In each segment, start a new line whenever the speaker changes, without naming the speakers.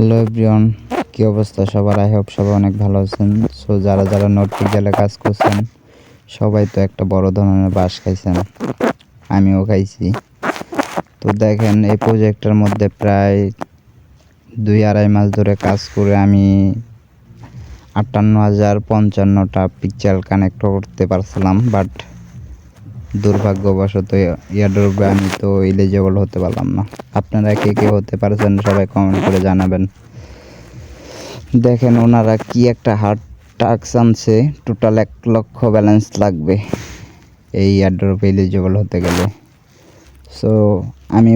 Hello everyone কী অবস্থা? সবার? I hope সবাই অনেক ভালো আছেন। সো যারা যারা নোট পিকজালে কাজ করছেন, সবাই তো একটা বড় ধরনের বাস খাইছেন। আমিও খাইছি। তো দেখেন, এই প্রজেক্টের মধ্যে প্রায় দুই আড়াই মাস ধরে কাজ করে আমি আটান্ন হাজার পঞ্চান্নটা পিকচার কানেক্ট করতে পারছিলাম বাট দুর্ভাগ্যবশত ইয়ারড্রপে আমি তো এলিজেবল হতে পারলাম না। আপনারা কে কে হতে পারছেন সবাই কমেন্ট করে জানাবেন। দেখেন ওনারা কি একটা হার্ড টাক্স আনছে টোটাল এক লক্ষ ব্যালেন্স লাগবে এই ইয়ারড্রপে এলিজেবল হতে গেলে। সো আমি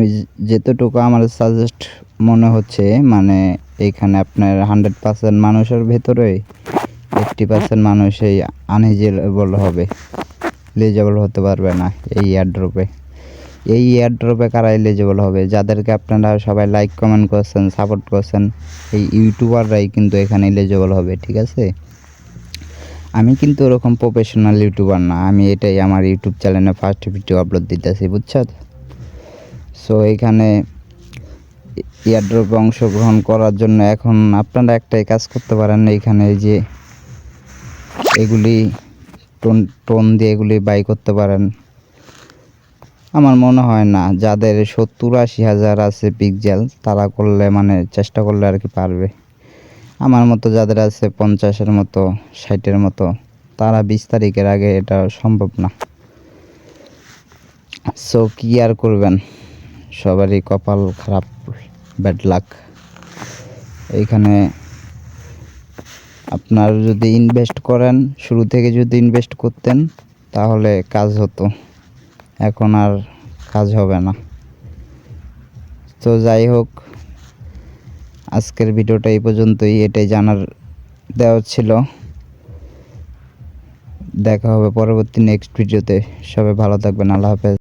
যেতটুকু আমার সাজেস্ট মনে হচ্ছে মানে এইখানে আপনার হান্ড্রেড পার্সেন্ট মানুষের ভেতরে এইট্টি পার্সেন্ট মানুষই আনএলিজেবল হবে। এলিজেবল হতে পারবে না এই এয়ারড্রপে এই এয়ারড্রপে কারা এলিজেবল হবে? যাদেরকে আপনারা সবাই লাইক কমেন্ট করছেন সাপোর্ট করছেন, এই ইউটিউবাররাই কিন্তু এখানে এলিজেবল হবে, ঠিক আছে? আমি কিন্তু ওরকম প্রফেশনাল ইউটিউবার না, আমি এটাই আমার ইউটিউব চ্যানেলে ফার্স্ট ভিডিও আপলোড দিতেছি বুঝছ সো এখানে এয়ারড্রপে অংশগ্রহণ করার জন্য এখন আপনারা একটাই কাজ করতে পারেন এইখানে যে এগুলি টোন টোন দিয়ে এগুলি বাই করতে পারেন। আমার মনে হয় না, যাদের সত্তর আশি হাজার আছে পিকজেল তারা করলে মানে চেষ্টা করলে আর কি পারবে। আমার মতো যাদের আছে পঞ্চাশের মতো, ষাটের মতো, তারা বিশ তারিখের আগে এটা সম্ভব না। সো কি আর করবেন? সবারই কপাল খারাপ ব্যাড লাক এইখানে আপনার যদি ইনভেস্ট করেন, শুরু থেকে যদি ইনভেস্ট করতেন, তাহলে কাজ হতো। এখন আর কাজ হবে না। তো যাই হোক, আজকের ভিডিওটা এই পর্যন্তই। এটাই জানার দেওয়া ছিল। দেখা হবে পরবর্তী নেক্সট ভিডিওতে সবাই ভালো থাকবেন। আল্লাহ হাফেজ।